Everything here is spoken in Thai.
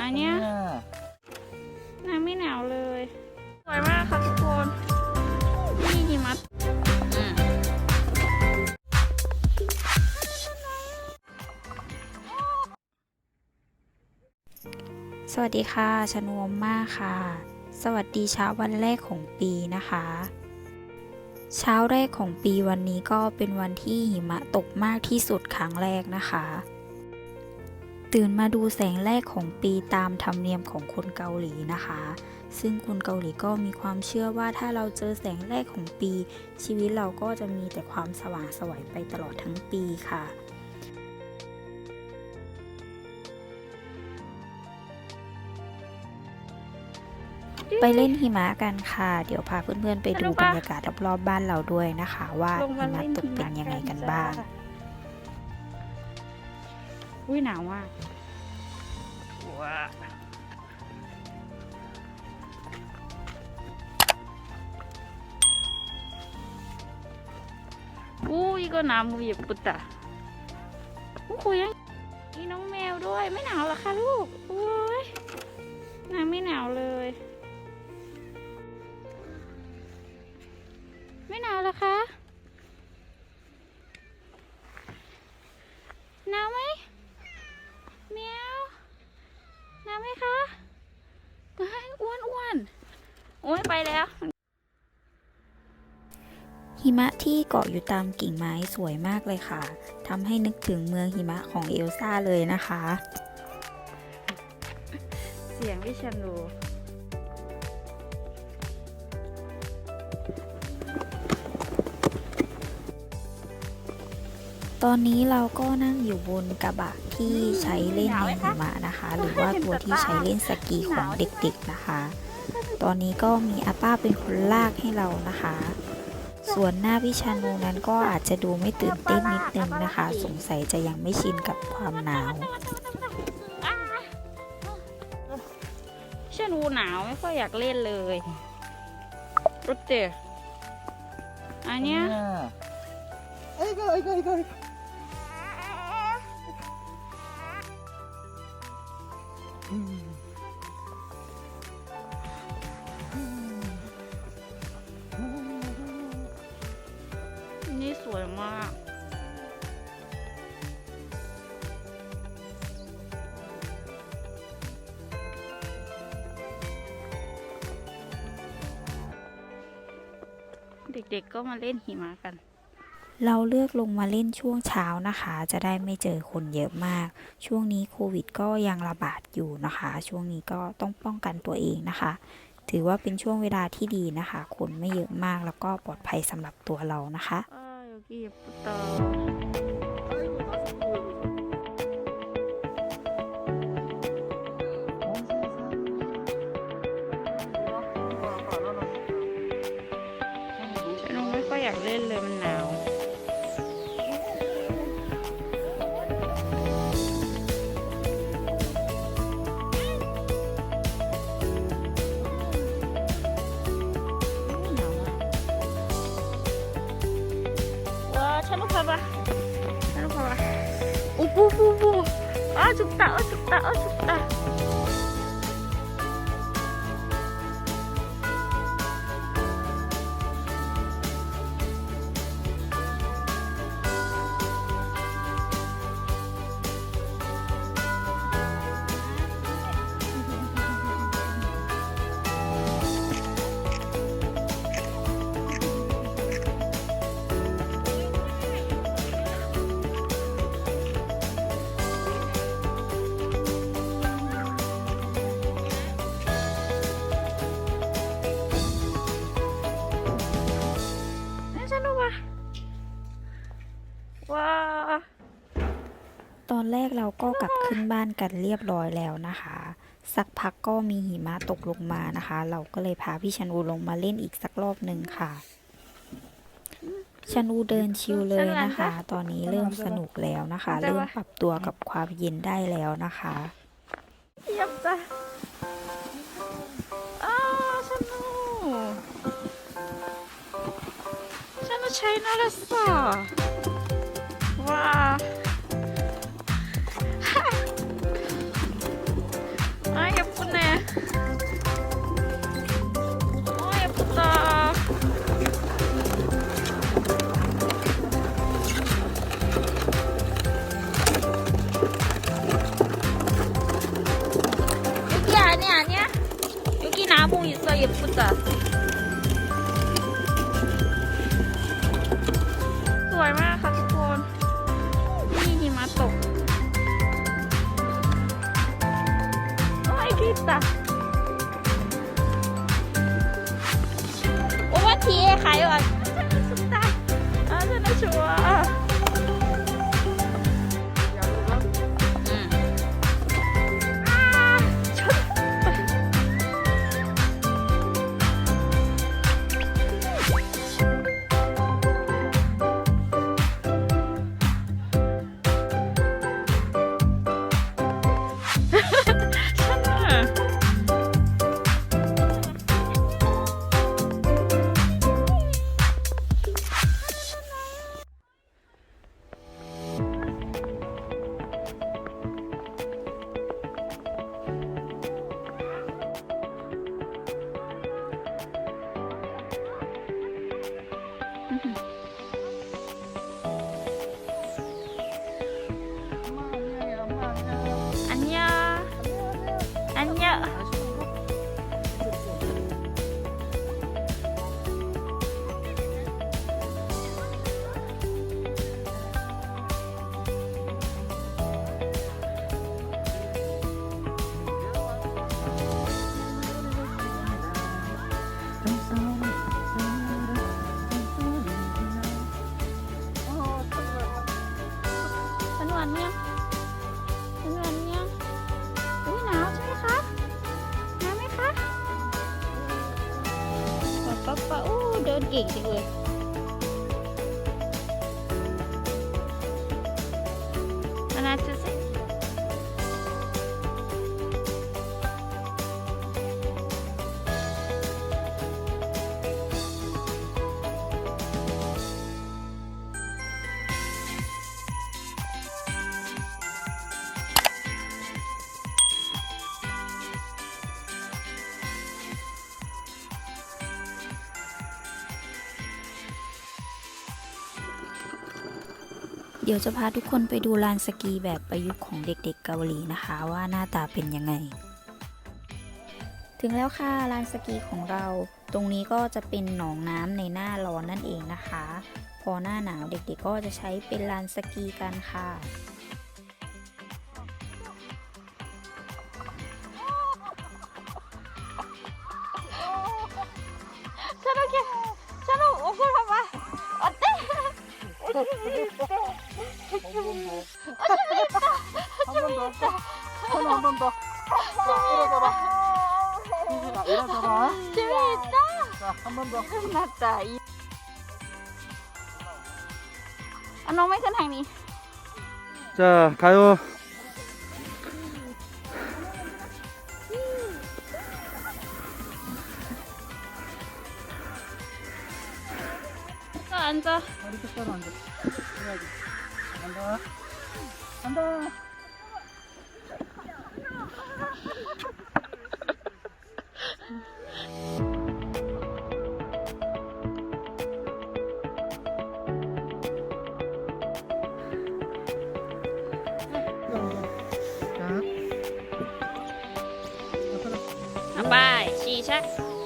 อันเนี้ยน้ำไม่หนาวเลย สวยมากค่ะทุกคน นี่หิมะอืมสวัสดีค่ะชนวมมากค่ะ สวัสดีเช้าวันแรกของปีนะคะ เช้าแรกของปีวันนี้ก็เป็นวันที่หิมะตกมากที่สุดครั้งแรกนะคะ ตื่นมาดูแสงแรกของปีตามธรรมเนียมของคนเกาหลีนะคะ ซึ่งคนเกาหลีก็มีความเชื่อว่าถ้าเราเจอแสงแรกของปี ชีวิตเราก็จะมีแต่ความสว่างไสวยไปตลอดทั้งปีค่ะไปเล่นหิมะกันค่ะ เดี๋ยวพาเพื่อนๆไปดูบรรยากาศรอบๆบ้านเราด้วยนะคะ ว่าหิมะตกเป็นยังไงกันบ้าง อุ้ยหนาวมากว้าอู้ยก็น้ำมือปุตตะอู้คุยยังมีน้องแมวด้วย ไม่หนาวเหรอคะลูกโอ้ยน้ำไม่หนาวเลย ไม่หนาวเหรอคะหนาวไหมแมวหนาวไหมคะเฮ้ย อ้วนอ้วนโอ้ยไปแล้ว หิมะที่เกาะอยู่ตามกิ่งไม้สวยมากเลยค่ะทำให้นึกถึงเมืองหิมะของเอลซ่าเลยนะคะ เสียงพี่ชัน ตอนนี้เราก็นั่งอยู่บนกระบะที่ใช้เล่นในหิมะนะคะ หรือว่าตัวที่ใช้เล่นสกีของเด็กๆนะคะ ตอนนี้ก็มีอาป้าเป็นคนลากให้เรานะคะ ส่วนหน้าวิชานูนั้นก็อาจจะดูไม่ตื่นเต้นนิดนึงนะคะ สงสัยจะยังไม่ชินกับความหนาวชานูหนาวไม่ค่อยอยากเล่นเลยรถเจอันเนี้ย Ahí va, ahí va, ahí. นี่สวยมากเด็กๆก็มาเล่นหิมะกัน เราเลือกลงมาเล่นช่วงเช้านะคะ จะได้ไม่เจอคนเยอะมาก ช่วงนี้โควิดก็ยังระบาดอยู่นะคะ ช่วงนี้ก็ต้องป้องกันตัวเองนะคะ ถือว่าเป็นช่วงเวลาที่ดีนะคะ คนไม่เยอะมากแล้วก็ปลอดภัยสำหรับตัวเรานะคะฉันน้องไม่ค่อยอยากเล่นเลยมันหนาว 한번 봐봐. 한번 봐봐. 오뽀뽀뽀. 아 춥다. 아, 춥다. 아, 춥다. แรกเราก็กลับขึ้นบ้านกันเรียบร้อยแล้วนะคะ สักพักก็มีหิมะตกลงมานะคะ เราก็เลยพาพี่ชันูลงมาเล่นอีกสักรอบหนึ่งค่ะชันูเดินชิลเลยนะคะ ตอนนี้เริ่มสนุกแล้วนะคะ เริ่มปรับตัวกับความเย็นได้แล้วนะคะเยียบจ้ะอ้าชันูชันูใช้นาฬิกาว้า อ้ย Mm-hmm. วันยังฉันหวานยังอุ้ยหนาวใช่ไหมคะหนาวไหมคะป๊าป๊าป๊าอู้เดินเก่งจังเลย เดี๋ยวจะพาทุกคนไปดูลานสกีแบบประยุกต์ของเด็กๆเกาหลีนะคะ ว่าหน้าตาเป็นยังไง ถึงแล้วค่ะลานสกีของเรา ตรงนี้ก็จะเป็นหนองน้ำในหน้าร้อนนั่นเองนะคะ พอหน้าหนาวเด็กๆก็จะใช้เป็นลานสกีกันค่ะ 한번 더. 손한번 더. 자, 일어서라. 희진아, 일어서라. 재밌다 자, 한 번 더. 맞다 이... 아, 너무 큰 향이 자, 가요. 자, 앉아 다리 똑바로 앉아. 해야지. 간다. 간다. 자. 아빠 시작